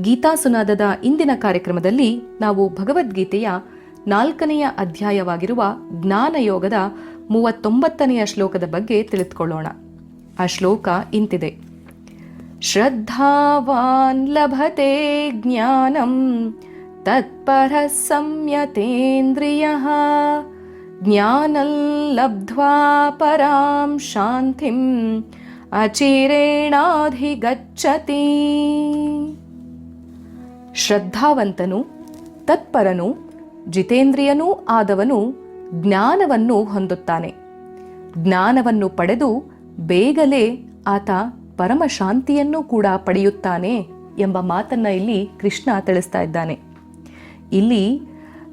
ಗೀತಾ ಸುನಾದದ ಇಂದಿನ ಕಾರ್ಯಕ್ರಮದಲ್ಲಿ ನಾವು ಭಗವದ್ಗೀತೆಯ ನಾಲ್ಕನೆಯ ಅಧ್ಯಾಯವಾಗಿರುವ ಜ್ಞಾನಯೋಗದ ಮೂವತ್ತೊಂಬತ್ತನೆಯ ಶ್ಲೋಕದ ಬಗ್ಗೆ ತಿಳಿದುಕೊಳ್ಳೋಣ. ಆ ಶ್ಲೋಕ ಇಂತಿದೆ. ಶ್ರದ್ಧಾವಾನ್ ಲಭತೆ ಜ್ಞಾನಂ ತತ್ಪರ ಸಂಯತೇಂದ್ರಿಯ ಜ್ಞಾನಲ್ಲಬ್ಧ್ವಾ ಪರಾಂ ಶಾಂತಿಂ ಅಚಿರೇಣಾಧಿಗಚ್ಚತಿ. ಶ್ರದ್ಧಾವಂತನು, ತತ್ಪರನು, ಜಿತೇಂದ್ರಿಯನೂ ಆದವನು ಜ್ಞಾನವನ್ನು ಹೊಂದುತ್ತಾನೆ. ಜ್ಞಾನವನ್ನು ಪಡೆದು ಬೇಗಲೇ ಆತ ಪರಮ ಶಾಂತಿಯನ್ನು ಕೂಡ ಪಡೆಯುತ್ತಾನೆ ಎಂಬ ಮಾತನ್ನ ಇಲ್ಲಿ ಕೃಷ್ಣ ತಿಳಿಸ್ತಾ ಇದ್ದಾನೆ. ಇಲ್ಲಿ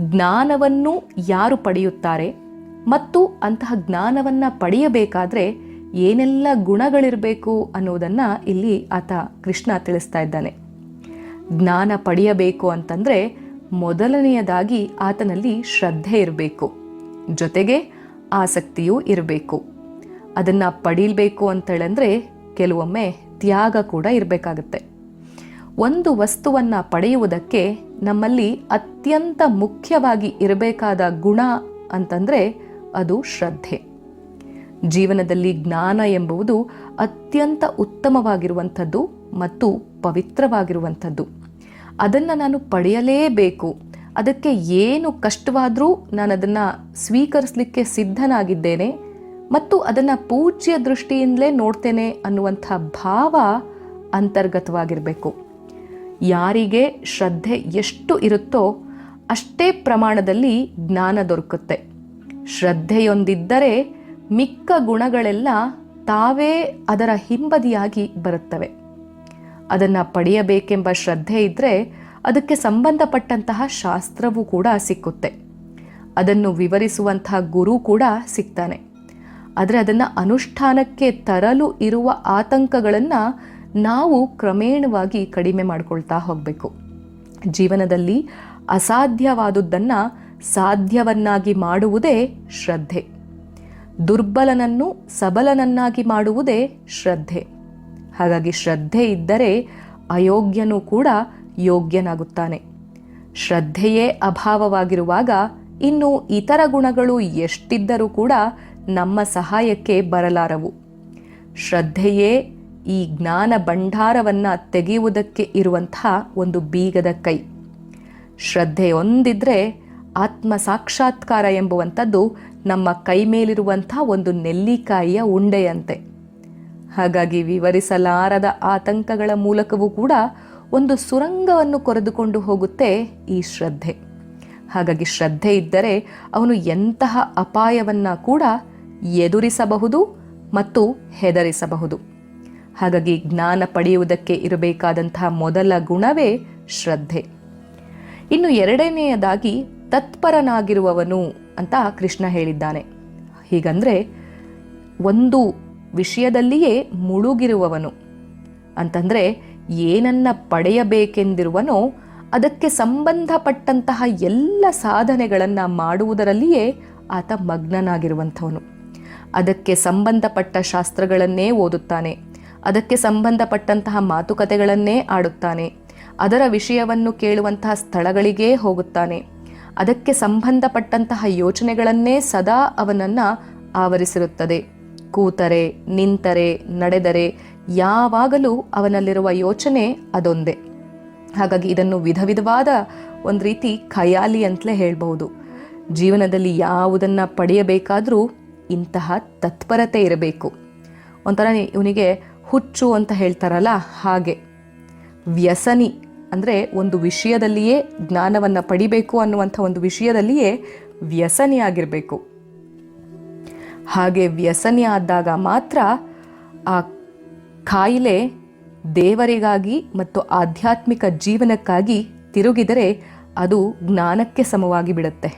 ಜ್ಞಾನವನ್ನು ಯಾರು ಪಡೆಯುತ್ತಾರೆ ಮತ್ತು ಅಂತಹ ಜ್ಞಾನವನ್ನು ಪಡೆಯಬೇಕಾದ್ರೆ ಏನೆಲ್ಲ ಗುಣಗಳಿರಬೇಕು ಅನ್ನೋದನ್ನು ಇಲ್ಲಿ ಆತ ಕೃಷ್ಣ ತಿಳಿಸ್ತಾ ಇದ್ದಾನೆ. ಜ್ಞಾನ ಪಡೆಯಬೇಕು ಅಂತಂದರೆ ಮೊದಲನೆಯದಾಗಿ ಆತನಲ್ಲಿ ಶ್ರದ್ಧೆ ಇರಬೇಕು. ಜೊತೆಗೆ ಆಸಕ್ತಿಯೂ ಇರಬೇಕು. ಅದನ್ನು ಪಡೀಬೇಕು ಅಂತೇಳಂದರೆ ಕೆಲವೊಮ್ಮೆ ತ್ಯಾಗ ಕೂಡ ಇರಬೇಕಾಗತ್ತೆ. ಒಂದು ವಸ್ತುವನ್ನು ಪಡೆಯುವುದಕ್ಕೆ ನಮ್ಮಲ್ಲಿ ಅತ್ಯಂತ ಮುಖ್ಯವಾಗಿ ಇರಬೇಕಾದ ಗುಣ ಅಂತಂದರೆ ಅದು ಶ್ರದ್ಧೆ. ಜೀವನದಲ್ಲಿ ಜ್ಞಾನ ಎಂಬುವುದು ಅತ್ಯಂತ ಉತ್ತಮವಾಗಿರುವಂಥದ್ದು ಮತ್ತು ಪವಿತ್ರವಾಗಿರುವಂಥದ್ದು. ಅದನ್ನು ನಾನು ಪಡೆಯಲೇಬೇಕು. ಅದಕ್ಕೆ ಏನು ಕಷ್ಟವಾದರೂ ನಾನು ಅದನ್ನು ಸ್ವೀಕರಿಸಲಿಕ್ಕೆ ಸಿದ್ಧನಾಗಿದ್ದೇನೆ ಮತ್ತು ಅದನ್ನು ಪೂಜ್ಯ ದೃಷ್ಟಿಯಿಂದಲೇ ನೋಡ್ತೇನೆ ಅನ್ನುವಂಥ ಭಾವ ಅಂತರ್ಗತವಾಗಿರಬೇಕು. ಯಾರಿಗೆ ಶ್ರದ್ಧೆ ಎಷ್ಟು ಇರುತ್ತೋ ಅಷ್ಟೇ ಪ್ರಮಾಣದಲ್ಲಿ ಜ್ಞಾನ ದೊರಕುತ್ತೆ. ಶ್ರದ್ಧೆಯೊಂದಿದ್ದರೆ ಮಿಕ್ಕ ಗುಣಗಳೆಲ್ಲ ತಾವೇ ಅದರ ಹಿಂಬದಿಯಾಗಿ ಬರುತ್ತವೆ. ಅದನ್ನು ಪಡೆಯಬೇಕೆಂಬ ಶ್ರದ್ಧೆ ಇದ್ದರೆ ಅದಕ್ಕೆ ಸಂಬಂಧಪಟ್ಟಂತಹ ಶಾಸ್ತ್ರವೂ ಕೂಡ ಸಿಕ್ಕುತ್ತೆ. ಅದನ್ನು ವಿವರಿಸುವಂತಹ ಗುರು ಕೂಡ ಸಿಗ್ತಾನೆ. ಆದರೆ ಅದನ್ನು ಅನುಷ್ಠಾನಕ್ಕೆ ತರಲು ಇರುವ ಆತಂಕಗಳನ್ನು ನಾವು ಕ್ರಮೇಣವಾಗಿ ಕಡಿಮೆ ಮಾಡಿಕೊಳ್ತಾ ಹೋಗಬೇಕು. ಜೀವನದಲ್ಲಿ ಅಸಾಧ್ಯವಾದುದನ್ನು ಸಾಧ್ಯವನ್ನಾಗಿ ಮಾಡುವುದೇ ಶ್ರದ್ಧೆ. ದುರ್ಬಲನನ್ನು ಸಬಲನನ್ನಾಗಿ ಮಾಡುವುದೇ ಶ್ರದ್ಧೆ. ಹಾಗಾಗಿ ಶ್ರದ್ಧೆ ಇದ್ದರೆ ಅಯೋಗ್ಯನೂ ಕೂಡ ಯೋಗ್ಯನಾಗುತ್ತಾನೆ. ಶ್ರದ್ಧೆಯೇ ಅಭಾವವಾಗಿರುವಾಗ ಇನ್ನು ಇತರ ಗುಣಗಳು ಎಷ್ಟಿದ್ದರೂ ಕೂಡ ನಮ್ಮ ಸಹಾಯಕ್ಕೆ ಬರಲಾರವು. ಶ್ರದ್ಧೆಯೇ ಈ ಜ್ಞಾನ ಭಂಡಾರವನ್ನು ತೆಗೆಯುವುದಕ್ಕೆ ಇರುವಂತಹ ಒಂದು ಬೀಗದ ಕೈ. ಶ್ರದ್ಧೆಯೊಂದಿದ್ರೆ ಆತ್ಮ ಸಾಕ್ಷಾತ್ಕಾರ ಎಂಬುವಂಥದ್ದು ನಮ್ಮ ಕೈ ಮೇಲಿರುವಂಥ ಒಂದು ನೆಲ್ಲಿಕಾಯಿಯ ಉಂಡೆಯಂತೆ. ಹಾಗಾಗಿ ವಿವರಿಸಲಾರದ ಆತಂಕಗಳ ಮೂಲಕವೂ ಕೂಡ ಒಂದು ಸುರಂಗವನ್ನು ಕೊರೆದುಕೊಂಡು ಹೋಗುತ್ತೆ ಈ ಶ್ರದ್ಧೆ. ಹಾಗಾಗಿ ಶ್ರದ್ಧೆ ಇದ್ದರೆ ಅವನು ಎಂತಹ ಅಪಾಯವನ್ನು ಕೂಡ ಎದುರಿಸಬಹುದು ಮತ್ತು ಹೆದರಿಸಬಹುದು. ಹಾಗಾಗಿ ಜ್ಞಾನ ಪಡೆಯುವುದಕ್ಕೆ ಇರಬೇಕಾದಂತಹ ಮೊದಲ ಗುಣವೇ ಶ್ರದ್ಧೆ. ಇನ್ನು ಎರಡನೆಯದಾಗಿ ತತ್ಪರನಾಗಿರುವವನು ಅಂತ ಕೃಷ್ಣ ಹೇಳಿದ್ದಾನೆ. ಹೀಗಂದ್ರೆ ಒಂದು ವಿಷಯದಲ್ಲಿಯೇ ಮುಳುಗಿರುವವನು. ಅಂತಂದರೆ ಏನನ್ನ ಪಡೆಯಬೇಕೆಂದಿರುವನೋ ಅದಕ್ಕೆ ಸಂಬಂಧಪಟ್ಟಂತಹ ಎಲ್ಲ ಸಾಧನೆಗಳನ್ನು ಮಾಡುವುದರಲ್ಲಿಯೇ ಆತ ಮಗ್ನನಾಗಿರುವಂಥವನು. ಅದಕ್ಕೆ ಸಂಬಂಧಪಟ್ಟ ಶಾಸ್ತ್ರಗಳನ್ನೇ ಓದುತ್ತಾನೆ. ಅದಕ್ಕೆ ಸಂಬಂಧಪಟ್ಟಂತಹ ಮಾತುಕತೆಗಳನ್ನೇ ಆಡುತ್ತಾನೆ. ಅದರ ವಿಷಯವನ್ನು ಕೇಳುವಂತಹ ಸ್ಥಳಗಳಿಗೇ ಹೋಗುತ್ತಾನೆ. ಅದಕ್ಕೆ ಸಂಬಂಧಪಟ್ಟಂತಹ ಯೋಚನೆಗಳನ್ನೇ ಸದಾ ಅವನನ್ನು ಆವರಿಸಿರುತ್ತದೆ. ಕೂತರೆ, ನಿಂತರೆ, ನಡೆದರೆ ಯಾವಾಗಲೂ ಅವನಲ್ಲಿರುವ ಯೋಚನೆ ಅದೊಂದೇ. ಹಾಗಾಗಿ ಇದನ್ನು ವಿಧ ವಿಧವಾದ ಒಂದು ರೀತಿ ಖಯಾಲಿ ಅಂತಲೇ ಹೇಳ್ಬೋದು ಜೀವನದಲ್ಲಿ ಯಾವುದನ್ನು ಪಡೆಯಬೇಕಾದರೂ ಇಂತಹ ತತ್ಪರತೆ ಇರಬೇಕು. ಒಂಥರ ಇವನಿಗೆ ಹುಚ್ಚು ಅಂತ ಹೇಳ್ತಾರಲ್ಲ ಹಾಗೆ. ವ್ಯಸನಿ ಅಂದರೆ ಒಂದು ವಿಷಯದಲ್ಲಿಯೇ ಜ್ಞಾನವನ್ನು ಪಡಿಬೇಕು ಅನ್ನುವಂಥ ಒಂದು ವಿಷಯದಲ್ಲಿಯೇ ವ್ಯಸನಿ ಆಗಿರಬೇಕು ಹಾಗೆ ವ್ಯಸನಿ ಆದಾಗ ಮಾತ್ರ ಆ ಕಾಯಿಲೆ ದೇವರಿಗಾಗಿ ಮತ್ತು ಆಧ್ಯಾತ್ಮಿಕ ಜೀವನಕ್ಕಾಗಿ ತಿರುಗಿದರೆ ಅದು ಜ್ಞಾನಕ್ಕೆ ಸಮವಾಗಿ ಬಿಡುತ್ತೆ.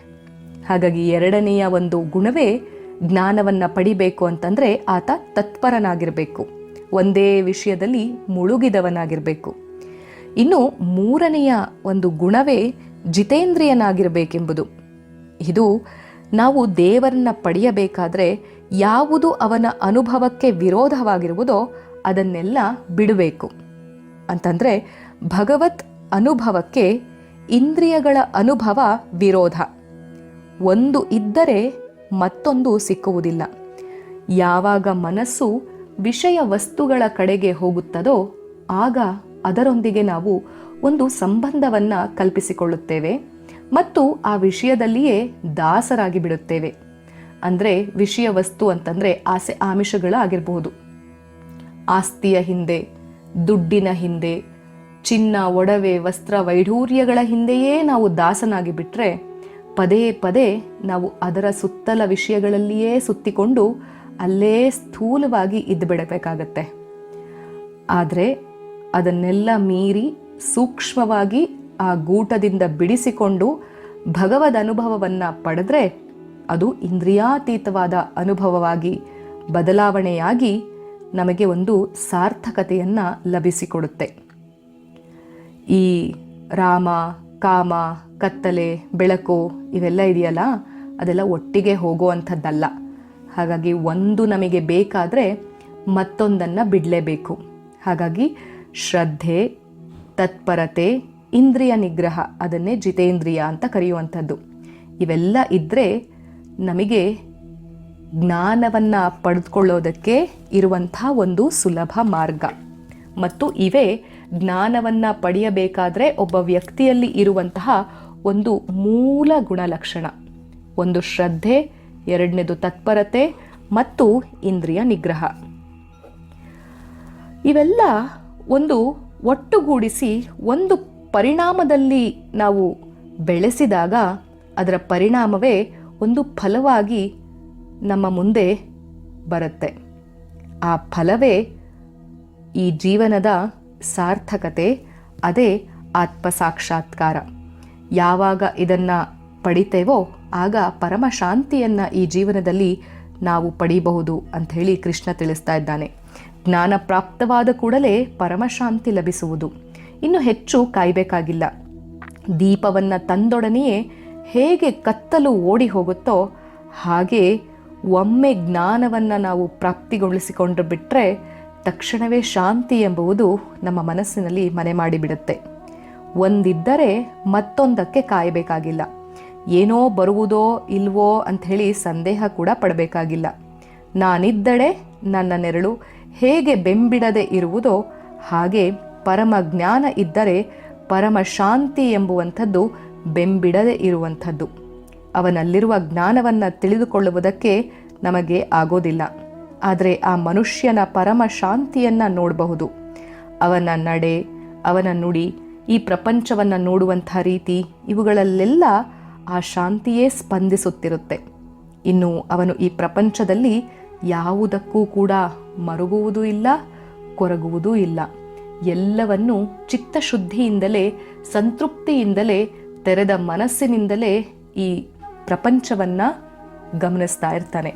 ಹಾಗಾಗಿ ಎರಡನೆಯ ಒಂದು ಗುಣವೇ ಜ್ಞಾನವನ್ನು ಪಡಿಬೇಕು ಅಂತಂದರೆ ಆತ ತತ್ಪರನಾಗಿರಬೇಕು. ಒಂದೇ ವಿಷಯದಲ್ಲಿ ಮುಳುಗಿದವನಾಗಿರಬೇಕು. ಇನ್ನು ಮೂರನೆಯ ಒಂದು ಗುಣವೇ ಜಿತೇಂದ್ರಿಯನಾಗಿರಬೇಕೆಂಬುದು. ಇದು ನಾವು ದೇವರನ್ನ ಪಡೆಯಬೇಕಾದರೆ ಯಾವುದು ಅವನ ಅನುಭವಕ್ಕೆ ವಿರೋಧವಾಗಿರುವುದೋ ಅದನ್ನೆಲ್ಲ ಬಿಡಬೇಕು. ಅಂತಂದರೆ ಭಗವತ್ ಅನುಭವಕ್ಕೆ ಇಂದ್ರಿಯಗಳ ಅನುಭವ ವಿರೋಧ. ಒಂದು ಇದ್ದರೆ ಮತ್ತೊಂದು ಸಿಕ್ಕುವುದಿಲ್ಲ. ಯಾವಾಗ ಮನಸ್ಸು ವಿಷಯ ವಸ್ತುಗಳ ಕಡೆಗೆ ಹೋಗುತ್ತದೋ ಆಗ ಅದರೊಂದಿಗೆ ನಾವು ಒಂದು ಸಂಬಂಧವನ್ನು ಕಲ್ಪಿಸಿಕೊಳ್ಳುತ್ತೇವೆ. ಮತ್ತು ಆ ವಿಷಯದಲ್ಲಿಯೇ ದಾಸರಾಗಿ ಬಿಡುತ್ತೇವೆ. ಅಂದರೆ ವಿಷಯ ವಸ್ತು ಅಂತಂದರೆ ಆಸೆ ಆಮಿಷಗಳಾಗಿರಬಹುದು. ಆಸ್ತಿಯ ಹಿಂದೆ, ದುಡ್ಡಿನ ಹಿಂದೆ, ಚಿನ್ನ, ಒಡವೆ, ವಸ್ತ್ರ, ವೈಢೂರ್ಯಗಳ ಹಿಂದೆಯೇ ನಾವು ದಾಸನಾಗಿ ಬಿಟ್ಟರೆ ಪದೇ ಪದೇ ನಾವು ಅದರ ಸುತ್ತಲ ವಿಷಯಗಳಲ್ಲಿಯೇ ಸುತ್ತಿಕೊಂಡು ಅಲ್ಲೇ ಸ್ಥೂಲವಾಗಿ ಇದ್ದು ಬಿಡಬೇಕಾಗತ್ತೆ. ಆದರೆ ಅದನ್ನೆಲ್ಲ ಮೀರಿ ಸೂಕ್ಷ್ಮವಾಗಿ ಆ ಗೂಟದಿಂದ ಬಿಡಿಸಿಕೊಂಡು ಭಗವದ್ ಅನುಭವವನ್ನು ಪಡೆದ್ರೆ ಅದು ಇಂದ್ರಿಯಾತೀತವಾದ ಅನುಭವವಾಗಿ, ಬದಲಾವಣೆಯಾಗಿ ನಮಗೆ ಒಂದು ಸಾರ್ಥಕತೆಯನ್ನು ಲಭಿಸಿಕೊಡುತ್ತೆ. ಈ ರಾಮ, ಕಾಮ, ಕತ್ತಲೆ, ಬೆಳಕು ಇವೆಲ್ಲ ಇದೆಯಲ್ಲ, ಅದೆಲ್ಲ ಒಟ್ಟಿಗೆ ಹೋಗುವಂಥದ್ದಲ್ಲ. ಹಾಗಾಗಿ ಒಂದು ನಮಗೆ ಬೇಕಾದರೆ ಮತ್ತೊಂದನ್ನು ಬಿಡಲೇಬೇಕು. ಹಾಗಾಗಿ ಶ್ರದ್ಧೆ, ತತ್ಪರತೆ ಇಂದ್ರಿಯ ನಿಗ್ರಹ ಅದನ್ನೇ ಜಿತೇಂದ್ರಿಯ ಅಂತ ಕರೆಯುವಂಥದ್ದು. ಇವೆಲ್ಲ ಇದ್ದರೆ ನಮಗೆ ಜ್ಞಾನವನ್ನು ಪಡೆದುಕೊಳ್ಳೋದಕ್ಕೆ ಇರುವಂಥ ಒಂದು ಸುಲಭ ಮಾರ್ಗ. ಮತ್ತು ಇವೇ ಜ್ಞಾನವನ್ನು ಪಡೆಯಬೇಕಾದರೆ ಒಬ್ಬ ವ್ಯಕ್ತಿಯಲ್ಲಿ ಇರುವಂತಹ ಒಂದು ಮೂಲ ಗುಣಲಕ್ಷಣ. ಒಂದು ಶ್ರದ್ಧೆ, ಎರಡನೇದು ತತ್ಪರತೆ ಮತ್ತು ಇಂದ್ರಿಯ ನಿಗ್ರಹ. ಇವೆಲ್ಲ ಒಂದು ಒಟ್ಟುಗೂಡಿಸಿ ಒಂದು ಪರಿಣಾಮದಲ್ಲಿ ನಾವು ಬೆಳೆಸಿದಾಗ ಅದರ ಪರಿಣಾಮವೇ ಒಂದು ಫಲವಾಗಿ ನಮ್ಮ ಮುಂದೆ ಬರುತ್ತೆ. ಆ ಫಲವೇ ಈ ಜೀವನದ ಸಾರ್ಥಕತೆ, ಅದೇ ಆತ್ಮ ಸಾಕ್ಷಾತ್ಕಾರ ಯಾವಾಗ ಇದನ್ನು ಪಡಿತೇವೋ ಆಗ ಪರಮ ಶಾಂತಿಯನ್ನು ಈ ಜೀವನದಲ್ಲಿ ನಾವು ಪಡೀಬಹುದು ಅಂಥೇಳಿ ಕೃಷ್ಣ ತಿಳಿಸ್ತಾ ಇದ್ದಾನೆ. ಜ್ಞಾನ ಪ್ರಾಪ್ತವಾದ ಕೂಡಲೇ ಪರಮಶಾಂತಿ ಲಭಿಸುವುದು. ಇನ್ನು ಹೆಚ್ಚು ಕಾಯಬೇಕಾಗಿಲ್ಲ. ದೀಪವನ್ನು ತಂದೊಡನೆಯೇ ಹೇಗೆ ಕತ್ತಲು ಓಡಿ ಹೋಗುತ್ತೋ ಹಾಗೆ ಒಮ್ಮೆ ಜ್ಞಾನವನ್ನು ನಾವು ಪ್ರಾಪ್ತಿಗೊಳಿಸಿಕೊಂಡು ಬಿಟ್ಟರೆ ತಕ್ಷಣವೇ ಶಾಂತಿ ಎಂಬುವುದು ನಮ್ಮ ಮನಸ್ಸಿನಲ್ಲಿ ಮನೆ ಮಾಡಿಬಿಡುತ್ತೆ. ಒಂದಿದ್ದರೆ ಮತ್ತೊಂದಕ್ಕೆ ಕಾಯಬೇಕಾಗಿಲ್ಲ. ಏನೋ ಬರುವುದೋ ಇಲ್ವೋ ಅಂಥೇಳಿ ಸಂದೇಹ ಕೂಡ ಪಡಬೇಕಾಗಿಲ್ಲ. ನಾನಿದ್ದಡೆ ನನ್ನ ನೆರಳು ಹೇಗೆ ಬೆಂಬಿಡದೆ ಇರುವುದೋ ಹಾಗೆ ಪರಮ ಜ್ಞಾನ ಇದ್ದರೆ ಪರಮ ಶಾಂತಿ ಎಂಬುವಂಥದ್ದು ಬೆಂಬಿಡದೆ ಇರುವಂಥದ್ದು. ಅವನಲ್ಲಿರುವ ಜ್ಞಾನವನ್ನು ತಿಳಿದುಕೊಳ್ಳುವುದಕ್ಕೆ ನಮಗೆ ಆಗೋದಿಲ್ಲ. ಆದರೆ ಆ ಮನುಷ್ಯನ ಪರಮ ಶಾಂತಿಯನ್ನು ನೋಡಬಹುದು. ಅವನ ನಡೆ, ಅವನ ನುಡಿ, ಈ ಪ್ರಪಂಚವನ್ನು ನೋಡುವಂಥ ರೀತಿ ಇವುಗಳಲ್ಲೆಲ್ಲ ಆ ಶಾಂತಿಯೇ ಸ್ಪಂದಿಸುತ್ತಿರುತ್ತೆ. ಇನ್ನು ಅವನು ಈ ಪ್ರಪಂಚದಲ್ಲಿ ಯಾವುದಕ್ಕೂ ಕೂಡ ಮರುಗುವುದೂ ಇಲ್ಲ, ಕೊರಗುವುದೂ ಇಲ್ಲ. ಎಲ್ಲವನ್ನು ಚಿತ್ತಶುದ್ಧಿಯಿಂದಲೇ, ಸಂತೃಪ್ತಿಯಿಂದಲೇ, ತೆರೆದ ಮನಸ್ಸಿನಿಂದಲೇ ಈ ಪ್ರಪಂಚವನ್ನು ಗಮನಿಸ್ತಾ ಇರ್ತಾನೆ.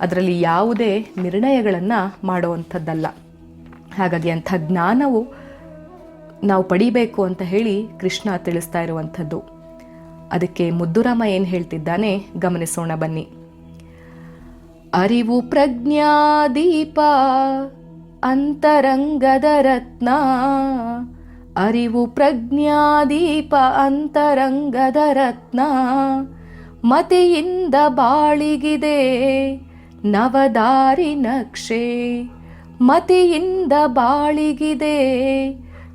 ಅದರಲ್ಲಿ ಯಾವುದೇ ನಿರ್ಣಯಗಳನ್ನು ಮಾಡುವಂಥದ್ದಲ್ಲ. ಹಾಗಾಗಿ ಅಂಥ ಜ್ಞಾನವು ನಾವು ಪಡಿಬೇಕು ಅಂತ ಹೇಳಿ ಕೃಷ್ಣ ತಿಳಿಸ್ತಾ ಇರುವಂಥದ್ದು. ಅದಕ್ಕೆ ಮುದ್ದುರಾಮ ಏನು ಹೇಳ್ತಿದ್ದಾನೆ? ಗಮನಿಸೋಣ ಬನ್ನಿ. ಅರಿವು ಪ್ರಜ್ಞಾದೀಪ ಅಂತರಂಗದ ರತ್ನ. ಅರಿವು ಪ್ರಜ್ಞಾದೀಪ ಅಂತರಂಗದ ರತ್ನ. ಮತಿಯಿಂದ ಬಾಳಿಗಿದೆ ನವದಾರಿ ನಕ್ಷೆ. ಮತಿಯಿಂದ ಬಾಳಿಗಿದೆ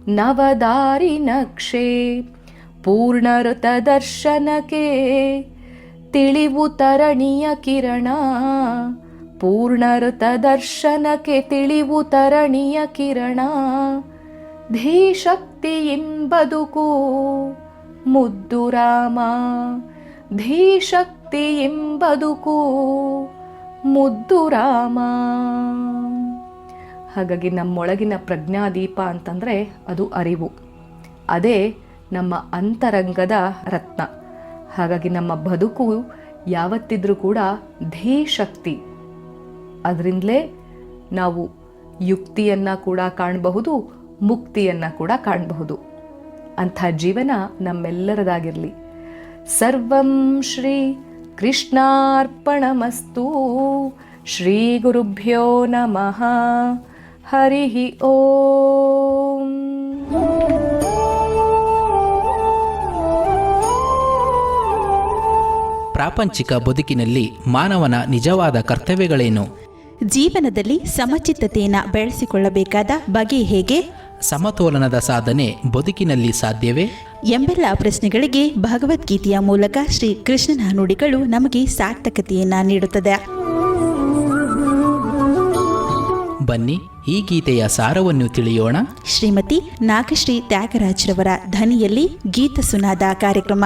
ನವದಾರಿ ನಕ್ಷೆ. ಪೂರ್ಣಋತ ದರ್ಶನಕ್ಕೆ ತಿಳಿವು ತರಣಿಯ ಕಿರಣ. ಪೂರ್ಣಋತ ದರ್ಶನಕ್ಕೆ ತಿಳಿವು ತರಣಿಯ ಕಿರಣ. ಧೀಶಕ್ತಿ ಇಂಬದುಕು ಮುದ್ದು ರಾಮ. ಧೀಶಕ್ತಿ ಎಂಬದುಕು ಮುದ್ದು ರಾಮ. ಹಾಗಾಗಿ ನಮ್ಮೊಳಗಿನ ಪ್ರಜ್ಞಾದೀಪ ಅಂತಂದರೆ ಅದು ಅರಿವು. ಅದೇ ನಮ್ಮ ಅಂತರಂಗದ ರತ್ನ. ಹಾಗಾಗಿ ನಮ್ಮ ಬದುಕು ಯಾವತ್ತಿದ್ರೂ ಕೂಡ ಧೀಶಕ್ತಿ. ಅದರಿಂದಲೇ ನಾವು ಯುಕ್ತಿಯನ್ನು ಕೂಡ ಕಾಣಬಹುದು, ಮುಕ್ತಿಯನ್ನು ಕೂಡ ಕಾಣಬಹುದು. ಅಂಥ ಜೀವನ ನಮ್ಮೆಲ್ಲರದಾಗಿರಲಿ. ಸರ್ವಂ ಶ್ರೀ ಕೃಷ್ಣಾರ್ಪಣಮಸ್ತು. ಶ್ರೀ ಗುರುಭ್ಯೋ ನಮಃ. ಹರಿ ಓಂ. ಪ್ರಾಪಂಚಿಕ ಬದುಕಿನಲ್ಲಿ ಮಾನವನ ನಿಜವಾದ ಕರ್ತವ್ಯಗಳೇನು? ಜೀವನದಲ್ಲಿ ಸಮಚಿತ್ತತೆಯನ್ನು ಬೆಳೆಸಿಕೊಳ್ಳಬೇಕಾದ ಬಗೆ ಹೇಗೆ? ಸಮತೋಲನದ ಸಾಧನೆ ಬದುಕಿನಲ್ಲಿ ಸಾಧ್ಯವೇ? ಎಂಬೆಲ್ಲ ಪ್ರಶ್ನೆಗಳಿಗೆ ಭಗವದ್ಗೀತೆಯ ಮೂಲಕ ಶ್ರೀ ಕೃಷ್ಣನ ನುಡಿಗಳು ನಮಗೆ ಸಾರ್ಥಕತೆಯನ್ನ ನೀಡುತ್ತದೆ. ಬನ್ನಿ ಈ ಗೀತೆಯ ಸಾರವನ್ನು ತಿಳಿಯೋಣ. ಶ್ರೀಮತಿ ನಾಗಶ್ರೀ ತ್ಯಾಗರಾಜ್ರವರ ಧ್ವನಿಯಲ್ಲಿ ಗೀತ ಸುನಾದ ಕಾರ್ಯಕ್ರಮ.